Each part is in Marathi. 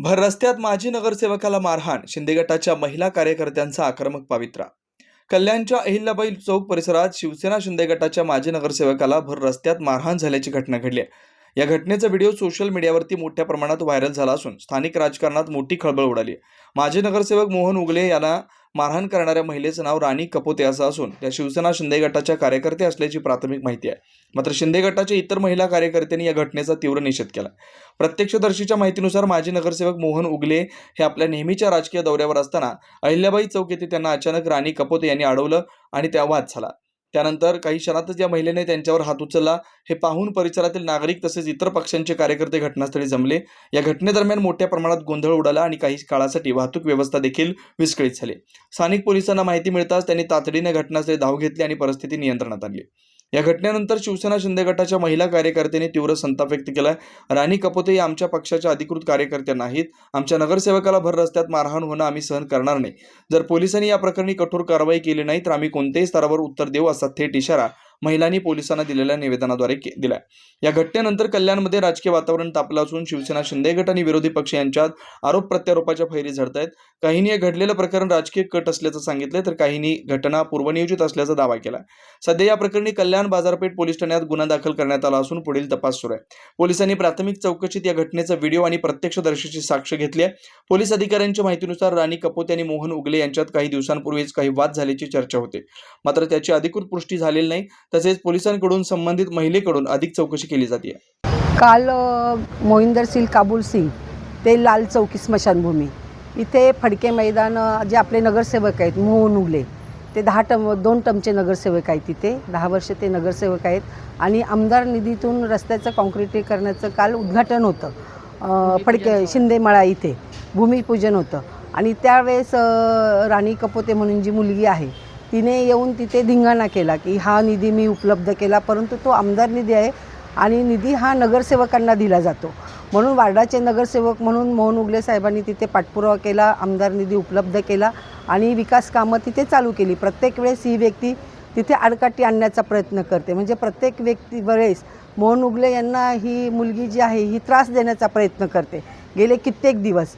भर रस्त्यात माजी नगरसेवकाला मारहाण शिंदे गटाच्या महिला कार्यकर्त्यांचा आक्रमक पावित्रा. कल्याणच्या अहिल्याबाई चौक परिसरात शिवसेना शिंदे गटाच्या माजी नगरसेवकाला भर रस्त्यात मारहाण झाल्याची घटना घडली आहे. या घटनेचा व्हिडिओ सोशल मीडियावरती मोठ्या प्रमाणात व्हायरल झाला असून स्थानिक राजकारणात मोठी खळबळ उडाली माजी नगरसेवक मोहन उगले यांना मारहाण करणाऱ्या महिलेचं नाव राणी कपोते असं असून त्या शिवसेना शिंदे गटाच्या कार्यकर्ते असल्याची प्राथमिक माहिती आहे. मात्र शिंदे गटाच्या इतर महिला कार्यकर्त्यांनी या घटनेचा तीव्र निषेध केला. प्रत्यक्षदर्शीच्या माहितीनुसार माजी नगरसेवक मोहन उगले हे आपल्या नेहमीच्या राजकीय दौऱ्यावर असताना अहिल्याबाई चौक येथे त्यांना अचानक राणी कपोते यांनी अडवलं आणि त्या वाद झाला. त्यानंतर काही क्षणातच या महिलेने त्यांच्यावर हात उचलला. हे पाहून परिसरातील नागरिक तसेच इतर पक्षांचे कार्यकर्ते घटनास्थळी जमले. या घटनेदरम्यान मोठ्या प्रमाणात गोंधळ उडाला आणि काही काळासाठी वाहतूक व्यवस्था देखील विस्कळीत झाली. स्थानिक पोलिसांना माहिती मिळताच त्यांनी तातडीने घटनास्थळी धाव घेतली आणि परिस्थिती नियंत्रणात आणली. या घटनेनंतर शिवसेना शिंदे गटाच्या महिला कार्यकर्त्यांनी तीव्र संताप व्यक्त केलाय. राणी कपोते या आमच्या पक्षाच्या अधिकृत कार्यकर्त्या नाहीत. आमच्या नगरसेवकाला भर रस्त्यात मारहाण होणं आम्ही सहन करणार नाही. जर पोलिसांनी या प्रकरणी कठोर कारवाई केली नाही तर आम्ही कोणत्याही स्तरावर उत्तर देऊ असा थेट इशारा महिलांनी पोलिसांना दिलेल्या निवेदनाद्वारे के- दिलाय. या घटनेनंतर कल्याणमध्ये राजकीय वातावरण तापलं असून शिवसेना शिंदे गट आणि विरोधी पक्ष यांच्यात आरोप प्रत्यारोपाच्या फैरी झडत आहेत काहींनी हे घडलेलं प्रकरण राजकीय कट असल्याचं सांगितलं तर काहींनी घटना पूर्वनियोजित असल्याचा दावा केला सध्या या प्रकरणी कल्याण बाजारपेठ पोलीस ठाण्यात गुन्हा दाखल करण्यात आला असून पुढील तपास सुरू आहे. पोलिसांनी प्राथमिक चौकशीत या घटनेचा व्हिडिओ आणि प्रत्यक्षदर्शीची साक्ष घेतली आहे. पोलीस अधिकाऱ्यांच्या माहितीनुसार राणी कपोत आणि मोहन उगले यांच्यात काही दिवसांपूर्वीच काही वाद झाल्याची चर्चा होते. मात्र त्याची अधिकृत पुष्टी झालेली नाही. तसेच पोलिसांकडून संबंधित महिलेकडून अधिक चौकशी केली जाते. काल मोहिंदर सिंग काबूल सिंग ते लाल चौकी स्मशानभूमी. इथे फडके मैदान जे आपले नगरसेवक आहेत मोहन उगले ते दहा टम दोन टमचे नगरसेवक आहेत तिथे. दहा वर्ष ते नगरसेवक आहेत. आणि आमदार निधीतून रस्त्याचं कॉन्क्रिटीकरणाचं काल उद्घाटन होतं. फडके शिंदेमळा इथे. भूमिपूजन होतं. आणि त्यावेळेस राणी कपोते म्हणून जी मुलगी आहे तिने येऊन तिथे धिंगाणा केला की हा निधी मी उपलब्ध केला परंतु तो आमदार निधी आहे आणि निधी हा नगरसेवकांना दिला जातो. म्हणून वार्डाचे नगरसेवक म्हणून मोहन उगले साहेबांनी तिथे पाठपुरावा केला आमदार निधी उपलब्ध केला आणि विकास कामं तिथे चालू केली. प्रत्येक वेळेस ही व्यक्ती तिथे आडकाठी आणण्याचा प्रयत्न करते. म्हणजे प्रत्येक व्यक्ती वेळेस मोहन उगले यांना ही मुलगी जी आहे ही त्रास देण्याचा प्रयत्न करते. गेले कित्येक दिवस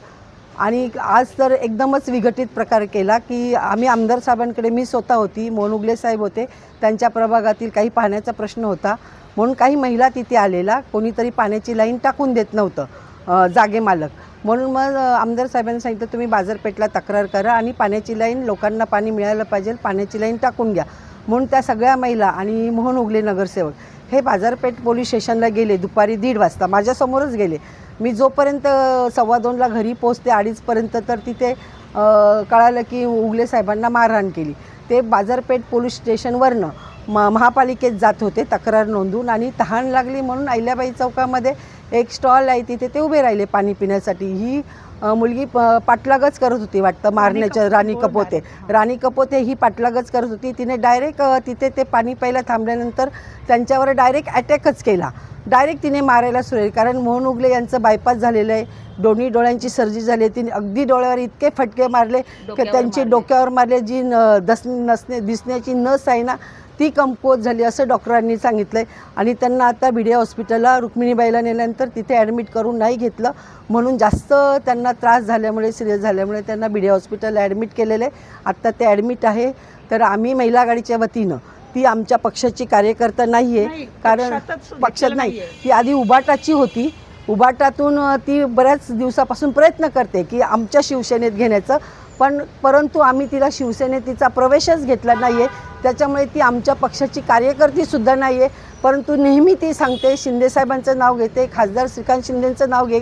आणि आज तर एकदमच विघटित प्रकार केला की आम्ही आमदार साहेबांकडे मी स्वतः होती मोहन उगले साहेब होते त्यांच्या प्रभागातील काही पाण्याचा प्रश्न होता. म्हणून काही महिला तिथे आलेला कोणीतरी पाण्याची लाईन टाकून देत नव्हतं जागे मालक. म्हणून मग आमदार साहेबांनी सांगितलं तुम्ही बाजारपेठला तक्रार करा आणि पाण्याची लाईन लोकांना पाणी मिळायला पाहिजे पाण्याची लाईन टाकून घ्या. म्हणून त्या सगळ्या महिला आणि मोहन उगले नगरसेवक हे बाजारपेठ पोलीस स्टेशनला गेले दुपारी दीड वाजता माझ्यासमोरच गेले. मी जोपर्यंत सव्वा दोनला घरी पोचते अडीचपर्यंत तर तिथे कळालं की उगले साहेबांना मारहाण केली. ते बाजारपेठ पोलीस स्टेशनवरनं म महापालिकेत जात होते तक्रार नोंदवून आणि तहान लागली म्हणून अहिल्याबाई चौकामध्ये एक स्टॉल आहे तिथे ते उभे राहिले पाणी पिण्यासाठी. ही मुलगी प पाठलागच करत होती वाटतं मारण्याच्या राणी कपोते राणी कपोते ही पाठलागच करत होती. तिने डायरेक्ट तिथे ते पाणी प्यायला थांबल्यानंतर त्यांच्यावर डायरेक्ट अटॅकच केला. डायरेक्ट तिने मारायला सुरू. कारण मोहन उगले यांचं बायपास झालेलं आहे. दोन्ही डोळ्यांची सर्जरी झाली आहे. तिने अगदी डोळ्यावर इतके फटके मारले की त्यांची डोक्यावर मारले. जी न दस नसणे दिसण्याची नस आहे ना ती कमकुवत झाली असं डॉक्टरांनी सांगितलं आहे आणि त्यांना आता भिडे हॉस्पिटलला रुक्मिणीबाईला नेल्यानंतर तिथे ॲडमिट करून नाही घेतलं. म्हणून जास्त त्यांना त्रास झाल्यामुळे सिरियस झाल्यामुळे त्यांना भिडे हॉस्पिटलला ॲडमिट केलेलं आहे. आत्ता ते ॲडमिट आहे. तर आम्ही महिला आघाडीच्या वतीनं ती आमच्या पक्षाची कार्यकर्ता नाही आहे कारण पक्षात नाही. ती आधी उबाटाची होती. उबाटातून अ, ती बऱ्याच दिवसापासून प्रयत्न करते की आमच्या शिवसेनेत घेण्याचं. पण परंतु आम्ही तिला शिवसेनेत तिचा प्रवेशच घेतला नाही आहे त्याच्यामुळे ती आमच्या पक्षाची कार्यकर्तीसुद्धा नाही आहे परंतु नेहमी ती सांगते शिंदेसाहेबांचं नाव घेते खासदार श्रीकांत शिंदेंचं नाव घे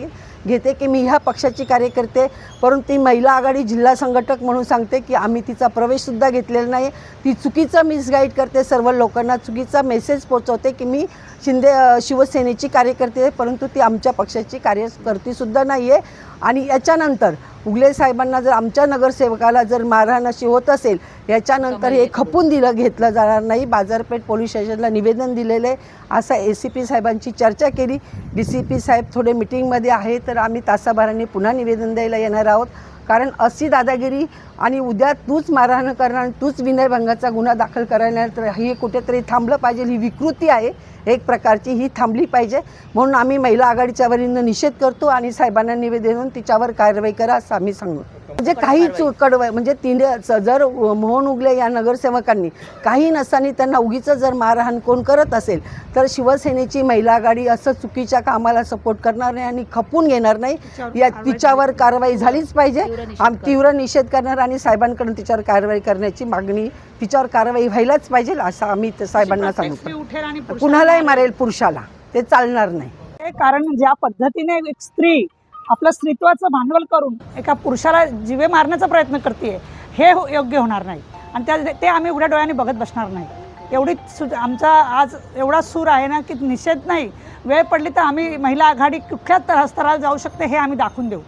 घेते की मी ह्या पक्षाची कार्यकर्ते. परंतु ती महिला आघाडी जिल्हा संघटक म्हणून सांगते की आम्ही तिचा प्रवेशसुद्धा घेतलेला नाही. ती चुकीचं मिसगाईड करते सर्व लोकांना चुकीचा मेसेज पोचवते की मी शिंदे शिवसेनेची कार्यकर्ते आहे परंतु ती आमच्या पक्षाची कार्यकर्तीसुद्धा नाही आहे आणि याच्यानंतर उगले साहेबांना जर आमच्या नगरसेवकाला जर मारहाण अशी होत असेल याच्यानंतर हे खपून दिलं घेतलं जाणार नाही. बाजारपेठ पोलीस स्टेशनला निवेदन दिलेलं आहे. असं ए सी पी साहेबांची चर्चा केली. डी सी पी साहेब थोडे मिटिंगमध्ये आहे तर आम्ही तासाभराने पुन्हा निवेदन द्यायला येणार आहोत. कारण अशी दादागिरी आणि उद्या तूच मारहाण करणार आणि तूच विनयभंगाचा गुन्हा दाखल करायला तर हे कुठेतरी थांबलं पाहिजे ही विकृती आहे एक प्रकारची ही थांबली पाहिजे. म्हणून आम्ही महिला आघाडीच्या वरीनं निषेध करतो आणि साहेबांना निवेदन तिच्यावर कारवाई करा असं आम्ही सांगू. म्हणजे काही चूक कडवं म्हणजे तिने जर मोहन उगले या नगरसेवकांनी काही नसताना त्यांना उगीच जर मारहाण कोण करत असेल तर शिवसेनेची महिला आघाडी असं चुकीच्या कामाला सपोर्ट करणार नाही आणि खपून घेणार नाही. या तिच्यावर कारवाई झालीच पाहिजे. आम तीव्र निषेध करणार आणि साहेबांकडून तिच्यावर कारवाई करण्याची मागणी तिच्यावर कारवाई व्हायलाच पाहिजे असं आम्ही साहेबांना सांगतो कुणालाही मारेल पुरुषाला. ते चालणार नाही. कारण ज्या पद्धतीने एक स्त्री आपलं स्त्रीत्वाचं भांडवल करून एका पुरुषाला जीवे मारण्याचा प्रयत्न करते हे हो- योग्य होणार नाही. आणि त्या ते आम्ही उघड्या डोळ्याने बघत बसणार नाही. एवढी सु आमचा आज एवढा सूर आहे ना की निषेध नाही. वेळ पडली तर आम्ही महिला आघाडी कुठल्या तर स्तराला जाऊ शकते हे आम्ही दाखवून देऊ.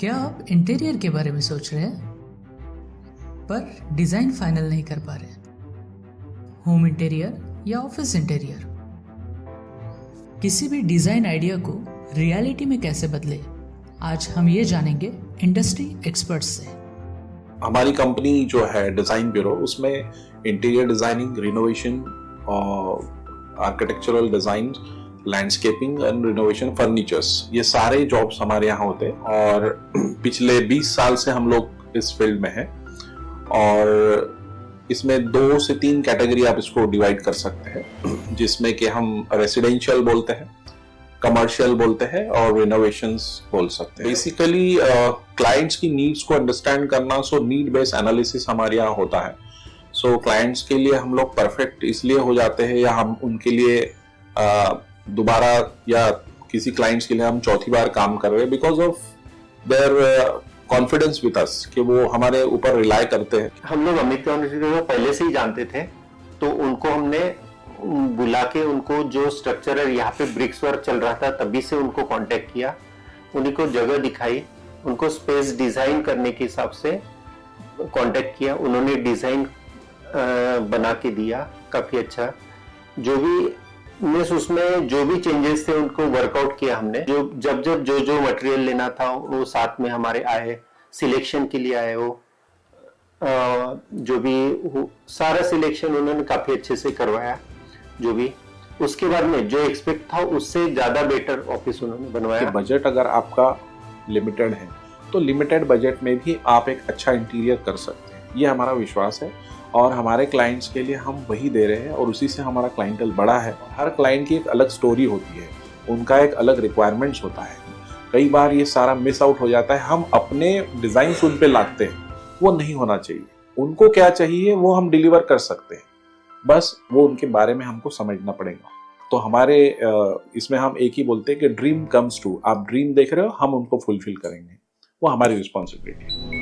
क्या आप इंटीरियर के बारे में सोच रहे हैं? पर डिज़ाइन फाइनल नहीं कर पा रहे होम इंटीरियर या ऑफिस इंटीरियर किसी भी डिज़ाइन आइडिया को रियलिटी में कैसे बदले, आज हम ये जानेंगे इंडस्ट्री एक्सपर्ट्स से। हमारी कंपनी जो है, डिज़ाइन ब्यूरो, उसमें इंटीरियर डिज़ाइनिंग रिनोवेशन और architectural design landscaping and renovation furnitures ये सारे जॉब्स हमारे यहाँ होते हैं। और पिछले 20 साल से हम लोग इस फ़ील्ड में हैं। और इसमें दो से तीन कैटेगरी आप इसको डिवाइड कर सकते हैं, जिसमें कि हम रेसिडेंशियल बोलते हैं। कमर्शियल बोलते हैं और रिनोवेशंस बोल सकते हैं। बेसिकली क्लाइंट्स की नीड्स को अंडरस्टैंड करना सो नीड बेस्ड एनालिसिस हमारे यहाँ होता है। सो so, क्लाइंट्स के लिए हम लोग परफेक्ट इसलिए हो जाते हैं या हम उनके लिए uh, दोबारा या किसी क्लाइंट्स के लिए हम चौथी बार काम कर रहे हैं because of their confidence with us कि वो हमारे ऊपर रिलाय करते हैं। हम लोग अमित पहले से ही जानते थे तो उनको हमने बुला के उनको जो स्ट्रक्चर यहाँ पे ब्रिक्स वर्क चल रहा था, तभी से उनको कांटेक्ट किया। उन्हीं को जगह दिखाई। उनको स्पेस डिज़ाइन करने के हिसाब से कांटेक्ट किया। उन्होंने डिज़ाइन बना के दिया। काफ़ी अच्छा। जो भी मीन्स उसमें जो भी चेंजेस थे, उनको वर्कआउट किया हमने। जो, जब जब जो जो मटेरियल लेना था, वो साथ में हमारे आए। सिलेक्शन के लिए आए वो। जो भी सारा सिलेक्शन उन्होंने काफ़ी अच्छे से करवाया। जो भी, उसके बाद में जो एक्सपेक्ट था उससे ज़्यादा बेटर ऑफ़िस उन्होंने बनवाया। बजट अगर आपका लिमिटेड है तो लिमिटेड बजट में भी आप एक अच्छा इंटीरियर कर सकते हैं। ये हमारा विश्वास है और हमारे क्लाइंट्स के लिए हम वही दे रहे हैं और उसी से हमारा क्लाइंटल बड़ा है। हर क्लाइंट की एक अलग स्टोरी होती है, उनका एक अलग रिक्वायरमेंट्स होता है। कई बार ये सारा मिस आउट हो जाता है, हम अपने डिज़ाइन उन पर लादते हैं, वो नहीं होना चाहिए। उनको क्या चाहिए, वो हम डिलीवर कर सकते हैं। बस वो उनके बारे में हमको समझना पड़ेगा। तो हमारे इसमें हम एक ही बोलते हैं कि ड्रीम कम्स ट्रू आप ड्रीम देख रहे हो हम उनको फुलफिल करेंगे। वो हमारी रिस्पॉन्सिबिलिटी है।